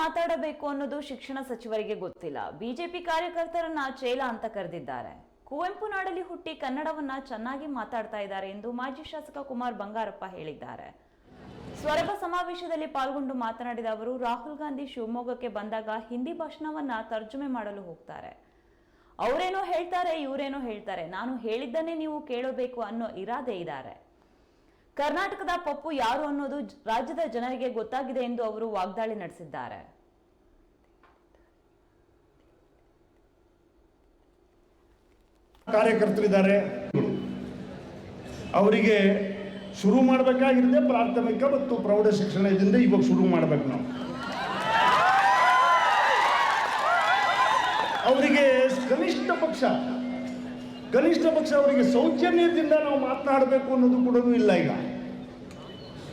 ಮಾತಾಡಬೇಕು ಅನ್ನೋದು ಶಿಕ್ಷಣ ಸಚಿವರಿಗೆ ಗೊತ್ತಿಲ್ಲ. ಬಿಜೆಪಿ ಕಾರ್ಯಕರ್ತರನ್ನ ಚೇಲ ಅಂತ ಕರೆದಿದ್ದಾರೆ. ಕುವೆಂಪು ನಾಡಲ್ಲಿ ಹುಟ್ಟಿ ಕನ್ನಡವನ್ನ ಚೆನ್ನಾಗಿ ಮಾತಾಡ್ತಾ ಇದ್ದಾರೆ ಎಂದು ಮಾಜಿ ಶಾಸಕ ಕುಮಾರ್ ಬಂಗಾರಪ್ಪ ಹೇಳಿದ್ದಾರೆ. ಸ್ವರಭ ಸಮಾವೇಶದಲ್ಲಿ ಪಾಲ್ಗೊಂಡು ಮಾತನಾಡಿದ ಅವರು, ರಾಹುಲ್ ಗಾಂಧಿ ಶಿವಮೊಗ್ಗಕ್ಕೆ ಬಂದಾಗ ಹಿಂದಿ ಭಾಷಣವನ್ನ ತರ್ಜುಮೆ ಮಾಡಲು ಹೋಗ್ತಾರೆ. ಅವರೇನೋ ಹೇಳ್ತಾರೆ, ಇವರೇನೋ ಹೇಳ್ತಾರೆ. ನಾನು ಹೇಳಿದ್ದನ್ನೇ ನೀವು ಕೇಳಬೇಕು ಅನ್ನೋ ಇರಾದೆ ಇದ್ದಾರೆ. ಕರ್ನಾಟಕದ ಪಪ್ಪು ಯಾರು ಅನ್ನೋದು ರಾಜ್ಯದ ಜನರಿಗೆ ಗೊತ್ತಾಗಿದೆ ಎಂದು ಅವರು ವಾಗ್ದಾಳಿ ನಡೆಸಿದ್ದಾರೆ. ಕಾರ್ಯಕರ್ತರಿದ್ದಾರೆ. ಅವರಿಗೆ ಶುರು ಮಾಡಬೇಕಾಗಿದ್ದೆ ಪ್ರಾಥಮಿಕ ಮತ್ತು ಪ್ರೌಢ ಶಿಕ್ಷಣದಿಂದ ಇವಾಗ ಶುರು ಮಾಡಬೇಕು ನಾವು. ಅವರಿಗೆ ಕನಿಷ್ಠ ಪಕ್ಷ ಕನಿಷ್ಠ ಪಕ್ಷ ಅವರಿಗೆ ಸೌಜನ್ಯದಿಂದ ನಾವು ಮಾತನಾಡಬೇಕು ಅನ್ನೋದು ಕೂಡ ಇಲ್ಲ ಈಗ.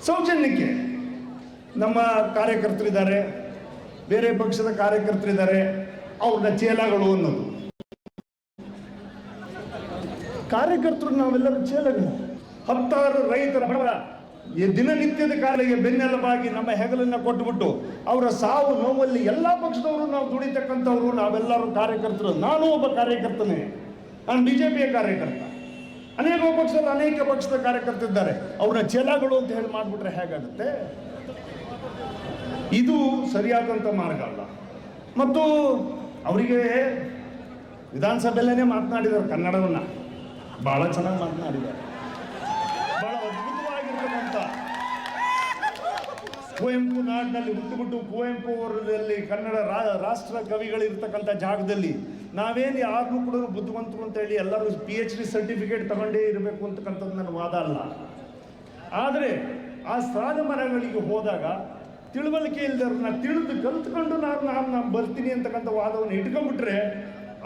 ಸೌಜನ್ಯಕ್ಕೆ ನಮ್ಮ ಕಾರ್ಯಕರ್ತರಿದ್ದಾರೆ, ಬೇರೆ ಪಕ್ಷದ ಕಾರ್ಯಕರ್ತರಿದ್ದಾರೆ, ಅವ್ರನ್ನ ಚೇಲಗಳು ಅನ್ನೋದು. ಕಾರ್ಯಕರ್ತರು ನಾವೆಲ್ಲರೂ ಚೇಲಗಳು ಹತ್ತಾರು ರೈತರ ಈ ದಿನನಿತ್ಯದ ಕಾಲಿಗೆ ಬೆನ್ನೆಲುಬಾಗಿ ನಮ್ಮ ಹೆಗಲನ್ನ ಕೊಟ್ಟುಬಿಟ್ಟು ಅವರ ಸಾವು ನೋವಲ್ಲಿ ಎಲ್ಲ ಪಕ್ಷದವರು ನಾವು ದುಡಿತಕ್ಕಂಥವ್ರು, ನಾವೆಲ್ಲರೂ ಕಾರ್ಯಕರ್ತರು. ನಾನು ಒಬ್ಬ ಕಾರ್ಯಕರ್ತನೇ. ನಾನು ಬಿ ಜೆ ಪಿಯ ಕಾರ್ಯಕರ್ತ. ಅನೇಕ ಪಕ್ಷದಲ್ಲಿ ಅನೇಕ ಪಕ್ಷದ ಕಾರ್ಯಕರ್ತರಿದ್ದಾರೆ ಅವ್ರನ್ನ ಚೇಲಗಳು ಅಂತ ಹೇಳಿ ಮಾಡಿಬಿಟ್ರೆ ಹೇಗಾಗುತ್ತೆ? ಇದು ಸರಿಯಾದಂಥ ಮಾರ್ಗ ಅಲ್ಲ. ಮತ್ತು ಅವರಿಗೆ ವಿಧಾನಸಭೆಯಲ್ಲೇ ಮಾತನಾಡಿದ್ದಾರೆ ಕನ್ನಡವನ್ನು. ಬಹಳ ಚೆನ್ನಾಗಿ ಮಾತನಾಡಿದ್ದಾರೆ. ಬಹಳ ಅದ್ಭುತವಾಗಿರ್ತಕ್ಕಂಥ ಕುವೆಂಪು ನಾಡಿನಲ್ಲಿ ಹುಟ್ಟುಬಿಟ್ಟು ಕುವೆಂಪು ಅವರಲ್ಲಿ ಕನ್ನಡ ರಾಷ್ಟ್ರ ಕವಿಗಳಿರ್ತಕ್ಕಂಥ ಜಾಗದಲ್ಲಿ ನಾವೇನು ಯಾರನ್ನೂ ಕೂಡ ಬುದ್ಧಿವಂತರು ಅಂತ ಹೇಳಿ ಎಲ್ಲರೂ ಪಿ ಎಚ್ ಡಿ ಸರ್ಟಿಫಿಕೇಟ್ ತಗೊಂಡೇ ಇರಬೇಕು ಅಂತಕ್ಕಂಥದ್ದು ನನ್ನ ವಾದ ಅಲ್ಲ. ಆದರೆ ಆ ಸಾಲ ಮರಗಳಿಗೆ ಹೋದಾಗ ತಿಳುವಳಿಕೆ ಇಲ್ದವ್ರನ್ನ ತಿಳಿದು ಕಲ್ತ್ಕೊಂಡು ನಾನು ನಾನು ನಾನು ಬರ್ತೀನಿ ಅಂತಕ್ಕಂಥ ವಾದವನ್ನು ಇಟ್ಕೊಂಡ್ಬಿಟ್ರೆ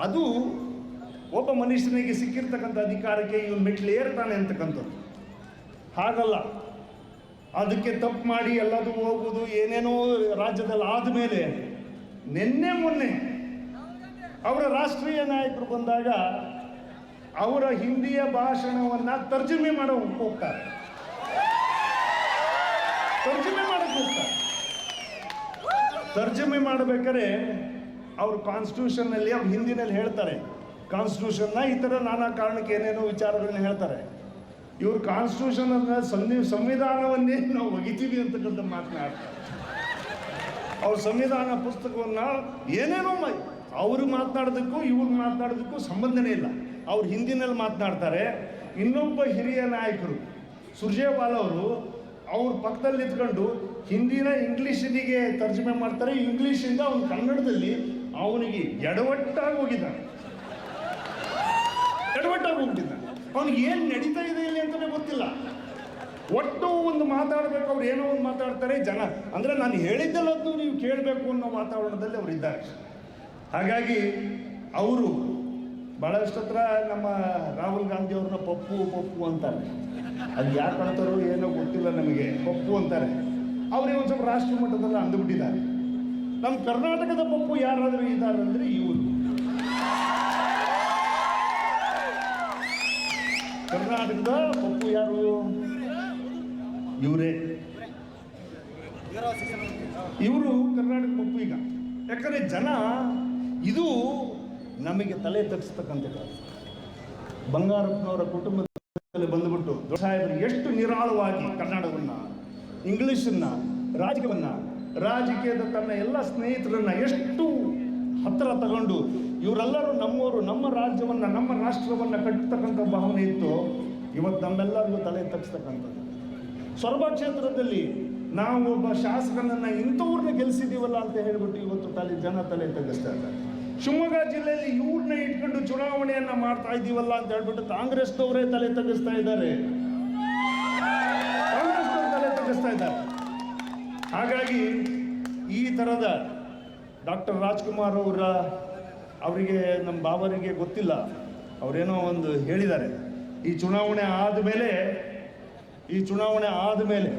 ಅದು ಒಬ್ಬ ಮನುಷ್ಯನಿಗೆ ಸಿಕ್ಕಿರ್ತಕ್ಕಂಥ ಅಧಿಕಾರಕ್ಕೆ ಇವನು ಮೆಟ್ಲು ಏರ್ತಾನೆ ಅಂತಕ್ಕಂಥದ್ದು. ಹಾಗಲ್ಲ. ಅದಕ್ಕೆ ತಪ್ಪು ಮಾಡಿ ಎಲ್ಲದೂ ಹೋಗುವುದು ಏನೇನೋ ರಾಜ್ಯದಲ್ಲಿ ಆದಮೇಲೆ ನಿನ್ನೆ ಮೊನ್ನೆ ಅವರ ರಾಷ್ಟ್ರೀಯ ನಾಯಕರು ಬಂದಾಗ ಅವರ ಹಿಂದಿಯ ಭಾಷಣವನ್ನ ತರ್ಜುಮೆ ಮಾಡೋ ಹೋಗ್ತಾರೆ. ತರ್ಜುಮೆ ಮಾಡಕ್ಕೆ ಹೋಗ್ತಾರೆ. ತರ್ಜುಮೆ ಮಾಡಬೇಕಾದ್ರೆ ಅವ್ರ ಕಾನ್ಸ್ಟಿಟ್ಯೂಷನ್ನಲ್ಲಿ ಅವ್ರು ಹಿಂದಿನಲ್ಲಿ ಹೇಳ್ತಾರೆ. ಕಾನ್ಸ್ಟಿಟ್ಯೂಷನ್ನ ಈ ಥರ ನಾನಾ ಕಾರಣಕ್ಕೆ ಏನೇನೋ ವಿಚಾರಗಳನ್ನ ಹೇಳ್ತಾರೆ. ಇವ್ರು ಕಾನ್ಸ್ಟಿಟ್ಯೂಷನ್ ಅನ್ನ ಸಂವಿ ಸಂವಿಧಾನವನ್ನೇ ನಾವು ಒಗಿತೀವಿ ಅಂತಕ್ಕಂಥ ಮಾತನಾಡ್ತಾರೆ ಅವ್ರ ಸಂವಿಧಾನ ಪುಸ್ತಕವನ್ನ ಏನೇನೋ ಮಾ- ಅವ್ರು ಮಾತನಾಡೋದಕ್ಕೂ, ಇವ್ರು ಮಾತನಾಡೋದಕ್ಕೂ ಸಂಬಂಧನೇ ಇಲ್ಲ. ಅವ್ರು ಹಿಂದಿನಲ್ಲಿ ಮಾತನಾಡ್ತಾರೆ. ಇನ್ನೊಬ್ಬ ಹಿರಿಯ ನಾಯಕರು, ಸುರ್ಜೇವಾಲ್ ಅವರು, ಅವ್ರ ಪಕ್ಕದಲ್ಲಿ ನಿಂತ್ಕೊಂಡು ಹಿಂದಿನ ಇಂಗ್ಲೀಷಿನಿಗೆ ತರ್ಜುಮೆ ಮಾಡ್ತಾರೆ. ಇಂಗ್ಲೀಷಿಂದ ಅವನು ಕನ್ನಡದಲ್ಲಿ ಅವನಿಗೆ ಎಡವಟ್ಟಾಗಿ ಹೋಗಿದ್ದಾನೆ. ಎಡವಟ್ಟಾಗಿ ಹೋಗ್ತಿದ್ದಾನೆ ಅವನಿಗೆ ಏನು ನಡೀತಾ ಇದೆ ಇಲ್ಲಿ ಅಂತಲೇ ಗೊತ್ತಿಲ್ಲ. ಒಟ್ಟು ಒಂದು ಮಾತಾಡಬೇಕು, ಅವ್ರು ಏನೋ ಒಂದು ಮಾತಾಡ್ತಾರೆ ಜನ. ಅಂದರೆ ನಾನು ಹೇಳಿದ್ದೆಲ್ಲದ್ದು ನೀವು ಕೇಳಬೇಕು ಅನ್ನೋ ವಾತಾವರಣದಲ್ಲಿ ಅವರು ಇದ್ದಾರೆ ಹಾಗಾಗಿ ಅವರು ಭಾಳಷ್ಟು ಹತ್ರ ನಮ್ಮ ರಾಹುಲ್ ಗಾಂಧಿ ಅವ್ರನ್ನ ಪಪ್ಪು ಪಪ್ಪು ಅಂತಾರೆ. ಅದು ಯಾರು ಮಾಡ್ತಾರೋ ಏನೋ ಗೊತ್ತಿಲ್ಲ ನಮಗೆ, ಪಪ್ಪು ಅಂತಾರೆ. ಅವ್ರಿಗೆ ಒಂದು ಸ್ವಲ್ಪ ರಾಷ್ಟ್ರ ಮಟ್ಟದಲ್ಲಿ ಅಂದುಬಿಟ್ಟಿದ್ದಾರೆ. ನಮ್ಮ ಕರ್ನಾಟಕದ ಪಪ್ಪು ಯಾರಾದರೂ ಇದ್ದಾರೆ ಅಂದರೆ ಇವರು. ಕರ್ನಾಟಕದ ಪಪ್ಪು ಯಾರು? ಇವರೇ. ಇವರು ಕರ್ನಾಟಕ ಪಪ್ಪು ಈಗ. ಯಾಕಂದರೆ ಜನ ಇದು ನಮಗೆ ತಲೆ ತಗ್ಸ್ತಕ್ಕಂಥ ಬಂಗಾರಪ್ಪನವರ ಕುಟುಂಬದಲ್ಲಿ ಬಂದುಬಿಟ್ಟು ದೊಡ್ಡ ಎಷ್ಟು ನಿರಾಳವಾಗಿ ಕನ್ನಡವನ್ನ ಇಂಗ್ಲೀಷನ್ನು ರಾಜಕೀಯವನ್ನು, ರಾಜಕೀಯದ ತನ್ನ ಎಲ್ಲ ಸ್ನೇಹಿತರನ್ನ ಎಷ್ಟು ಹತ್ತಿರ ತಗೊಂಡು ಇವರೆಲ್ಲರೂ ನಮ್ಮವರು, ನಮ್ಮ ರಾಜ್ಯವನ್ನ, ನಮ್ಮ ರಾಷ್ಟ್ರವನ್ನ ಕಟ್ಟತಕ್ಕಂಥ ಭಾವನೆ ಇತ್ತು. ಇವತ್ತು ನಮ್ಮೆಲ್ಲರಿಗೂ ತಲೆ ತಗ್ಸ್ತಕ್ಕಂಥದ್ದು ಸೊರಬ ಕ್ಷೇತ್ರದಲ್ಲಿ ನಾವು ಒಬ್ಬ ಶಾಸಕನನ್ನ ಇಂಥವ್ರನ್ನ ಗೆಲ್ಲಿಸಿದ್ದೀವಲ್ಲ ಅಂತ ಹೇಳ್ಬಿಟ್ಟು ಇವತ್ತು ತಲೆ ಜನ ತಲೆ ತಗ್ಗಿಸ್ತಾ ಇದ್ದಾರೆ. ಶಿವಮೊಗ್ಗ ಜಿಲ್ಲೆಯಲ್ಲಿ ಇವ್ರನ್ನ ಇಟ್ಕೊಂಡು ಚುನಾವಣೆಯನ್ನ ಮಾಡ್ತಾ ಇದ್ದೀವಲ್ಲ ಅಂತ ಹೇಳ್ಬಿಟ್ಟು ಕಾಂಗ್ರೆಸ್ನವರೇ ತಲೆ ತಗ್ಗಿಸ್ತಾ ಇದ್ದಾರೆ. ಕಾಂಗ್ರೆಸ್ನವರು ತಲೆ ತಗ್ಗಿಸ್ತಾ ಇದ್ದಾರೆ. ಹಾಗಾಗಿ ಈ ಥರದ ಡಾಕ್ಟರ್ ರಾಜ್ಕುಮಾರ್ ಅವರ, ಅವರಿಗೆ ನಮ್ಮ ಬಾಬರಿಗೆ ಗೊತ್ತಿಲ್ಲ. ಅವರೇನೋ ಒಂದು ಹೇಳಿದ್ದಾರೆ. ಈ ಚುನಾವಣೆ ಆದಮೇಲೆ, ಈ ಚುನಾವಣೆ ಆದಮೇಲೆ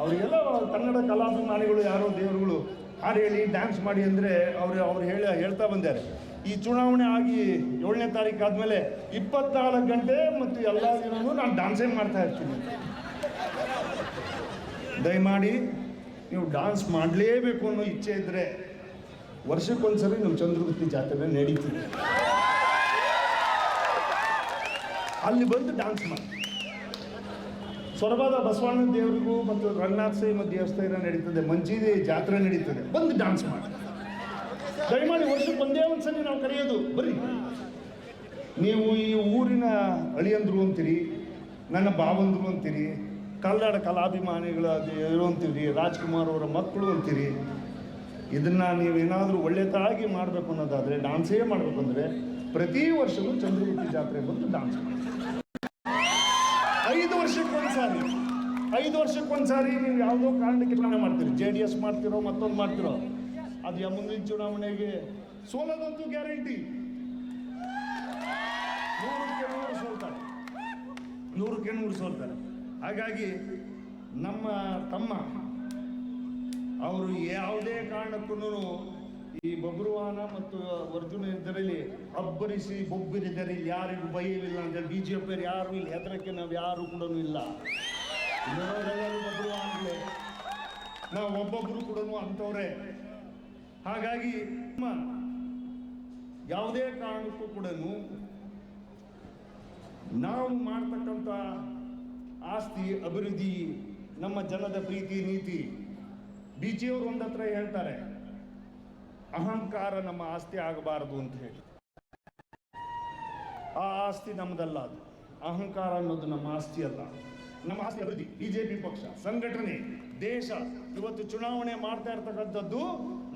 ಅವರಿಗೆಲ್ಲ ಕನ್ನಡ ಕಲಾಭಿಮಾನಿಗಳು ಯಾರೋ ದೇವರುಗಳು ಹಾಡು ಹೇಳಿ ಡ್ಯಾನ್ಸ್ ಮಾಡಿ ಅಂದರೆ ಅವರು ಅವ್ರು ಹೇಳಿ ಹೇಳ್ತಾ ಬಂದಾರೆ. ಈ ಚುನಾವಣೆ ಆಗಿ ಏಳನೇ ತಾರೀಕು ಆದಮೇಲೆ ಇಪ್ಪತ್ನಾಲ್ಕು ಗಂಟೆ ಮತ್ತು ಎಲ್ಲ ದಿನವೂ ನಾನು ಡ್ಯಾನ್ಸೇ ಮಾಡ್ತಾ ಇರ್ತೀನಿ. ದಯಮಾಡಿ ನೀವು ಡ್ಯಾನ್ಸ್ ಮಾಡಲೇಬೇಕು ಅನ್ನೋ ಇಚ್ಛೆ ಇದ್ದರೆ ವರ್ಷಕ್ಕೊಂದ್ಸರಿ ನಮ್ಮ ಚಂದ್ರಗುತ್ತಿ ಜಾತ್ರೆ ನಡೀತೀವಿ ಅಲ್ಲಿ ಬಂದು ಡ್ಯಾನ್ಸ್ ಮಾಡಿ. ಸೊರಬಾದ ಬಸವಣ್ಣ ದೇವರಿಗೂ ಮತ್ತು ರಂಗನಾಥ ಸೇಮ ದೇವಸ್ಥಾನ ನಡೀತದೆ, ಮಂಜಿದೆ ಜಾತ್ರೆ ನಡೀತದೆ. ಬಂದು ಡಾನ್ಸ್ ಮಾಡಿ. ದಯಮಾಡಿ ವರ್ಷಕ್ಕೆ ಒಂದೇ ಒಂದ್ಸಲಿ ನಾವು ಕರೆಯೋದು, ಬರ್ರಿ. ನೀವು ಈ ಊರಿನ ಅಳಿಯಂದ್ರು ಅಂತೀರಿ, ನನ್ನ ಬಾವಂದ್ರು ಅಂತೀರಿ, ಕನ್ನಡ ಕಲಾಭಿಮಾನಿಗಳ ಇರುವಂತೀರಿ ರಾಜ್ಕುಮಾರ್ ಅವರ ಮಕ್ಕಳು ಅಂತೀರಿ, ಇದನ್ನ ನೀವೇನಾದರೂ ಒಳ್ಳೆಯದಾಗಿ ಮಾಡಬೇಕು ಅನ್ನೋದಾದರೆ ಡಾನ್ಸೇ ಮಾಡಬೇಕು ಅಂದರೆ ಪ್ರತಿ ವರ್ಷವೂ ಚಂದ್ರಗುತ್ತಿ ಜಾತ್ರೆ ಬಂದು ಡಾನ್ಸ್ ಮಾಡಿ. ವರ್ಷಕ್ಕೊಂದ್ಸಾರಿ ಐದು ವರ್ಷಕ್ಕೊಂದ್ಸಾರಿ ನೀವು ಯಾವುದೋ ಕಾರಣಕ್ಕೆ ಚುನಾವಣೆ ಮಾಡ್ತೀರಿ? ಜೆ ಡಿ ಎಸ್ ಮಾಡ್ತಿರೋ, ಮತ್ತೊಂದು ಮಾಡ್ತಿರೋ? ಅದು ಯಾವ ಮುಂದಿನ ಚುನಾವಣೆಗೆ ಸೋಲೋದಂತೂ ಗ್ಯಾರಂಟಿ. ನೂರಕ್ಕೆ ನೂರು ಸೋಲ್ತಾರೆ. ನೂರಕ್ಕೆ ನೂರು ಸೋಲ್ತಾರೆ. ಹಾಗಾಗಿ ನಮ್ಮ ತಮ್ಮ ಅವರು ಯಾವುದೇ ಕಾರಣಕ್ಕೂ ಈ ಬಬ್ರುವಾನ ಮತ್ತು ಅರ್ಜುನ ಇದರಲ್ಲಿ ಅಬ್ಬರಿಸಿ ಬೊಬ್ಬಿರಿದರೆ ಯಾರಿಗೂ ಭಯವಿಲ್ಲ ಅಂದ್ರೆ ಬಿ ಜೆ ಪಿ ಯಾರು ಇಲ್ಲಿ ಹೆದರಕ್ಕೆ ನಾವು ಯಾರು ಕೂಡ ಇಲ್ಲ. ನಾವು ಒಬ್ಬೊಬ್ಬರು ಕೂಡ ಅಂತವ್ರೆ ಹಾಗಾಗಿ ನಮ್ಮ ಯಾವುದೇ ಕಾರಣಕ್ಕೂ ಕೂಡ ನಾವು ಮಾಡ್ತಕ್ಕಂಥ ಆಸ್ತಿ, ಅಭಿವೃದ್ಧಿ, ನಮ್ಮ ಜನದ ಪ್ರೀತಿ, ನೀತಿ ಬಿ ಜಿಯವರು ಒಂದತ್ರ ಹೇಳ್ತಾರೆ. ಅಹಂಕಾರ ನಮ್ಮ ಆಸ್ತಿ ಆಗಬಾರದು ಅಂತ ಹೇಳಿ. ಆ ಆಸ್ತಿ ನಮ್ಮದಲ್ಲ ಅದು. ಅಹಂಕಾರ ಅನ್ನೋದು ನಮ್ಮ ಆಸ್ತಿ ಅಲ್ಲ. ನಮ್ಮ ಆಸ್ತಿ ಅಭಿವೃದ್ಧಿ, ಬಿಜೆಪಿ ಪಕ್ಷ, ಸಂಘಟನೆ, ದೇಶ. ಇವತ್ತು ಚುನಾವಣೆ ಮಾಡ್ತಾ ಇರ್ತಕ್ಕಂಥದ್ದು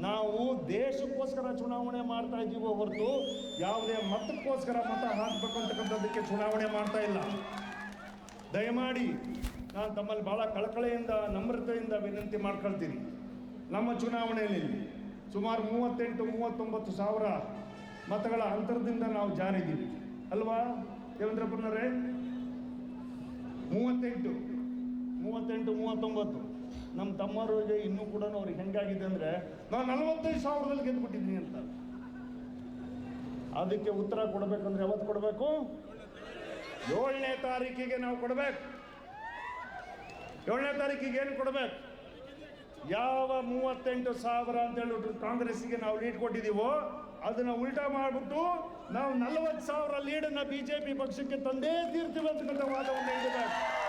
ನಾವು ದೇಶಕ್ಕೋಸ್ಕರ ಚುನಾವಣೆ ಮಾಡ್ತಾ ಇದ್ದೀವೋ ಹೊರತು ಯಾವುದೇ ಮತಕ್ಕೋಸ್ಕರ ಮತ ಹಾಕ್ಬೇಕು ಅಂತಕ್ಕಂಥದ್ದಕ್ಕೆ ಚುನಾವಣೆ ಮಾಡ್ತಾ ಇಲ್ಲ. ದಯಮಾಡಿ ನಾನು ತಮ್ಮಲ್ಲಿ ಬಹಳ ಕಳಕಳೆಯಿಂದ, ನಮ್ರತೆಯಿಂದ ವಿನಂತಿ ಮಾಡ್ಕೊಳ್ತೀನಿ. ನಮ್ಮ ಚುನಾವಣೆಯಲ್ಲಿ ಸುಮಾರು ಮೂವತ್ತೆಂಟು, ಮೂವತ್ತೊಂಬತ್ತು ಸಾವಿರ ಮತಗಳ ಅಂತರದಿಂದ ನಾವು ಜಾರಿದ್ದೀವಿ. ಅಲ್ವಾ, ದೇವೇಂದ್ರಪ್ಪನವರೇ? ಮೂವತ್ತೆಂಟು ಮೂವತ್ತೆಂಟು, ಮೂವತ್ತೊಂಬತ್ತು. ನಮ್ಮ ತಮ್ಮರಿಗೆ ಇನ್ನೂ ಕೂಡ ಅವ್ರಿಗೆ ಹೆಂಗಾಗಿದೆ ಅಂದರೆ, ನಾನು ನಲವತ್ತೈದು ಸಾವಿರದಲ್ಲಿ ಗೆದ್ದುಬಿಟ್ಟಿದ್ದೀನಿ ಅಂತ. ಅದಕ್ಕೆ ಉತ್ತರ ಕೊಡಬೇಕಂದ್ರೆ ಯಾವತ್ತು ಕೊಡಬೇಕು? ಏಳನೇ ತಾರೀಕಿಗೆ ನಾವು ಕೊಡಬೇಕು. ಏಳನೇ ತಾರೀಕಿಗೆ ಏನು ಕೊಡಬೇಕು? ಯಾವ ಮೂವತ್ತೆಂಟು ಸಾವಿರ ಅಂತ ಹೇಳ್ಬಿಟ್ಟು ಕಾಂಗ್ರೆಸ್ಗೆ ನಾವು ಲೀಡ್ ಕೊಟ್ಟಿದ್ದೀವೋ, ಅದನ್ನ ಉಲ್ಟಾ ಮಾಡಿಬಿಟ್ಟು ನಾವು ನಲವತ್ತು ಸಾವಿರ ಲೀಡನ್ನ ಬಿಜೆಪಿ ಪಕ್ಷಕ್ಕೆ ತಂದೇ ತೀರ್ತೀವಿ ಅಂತಕ್ಕಂಥ ವಾದವನ್ನು ಇಡಬೇಕು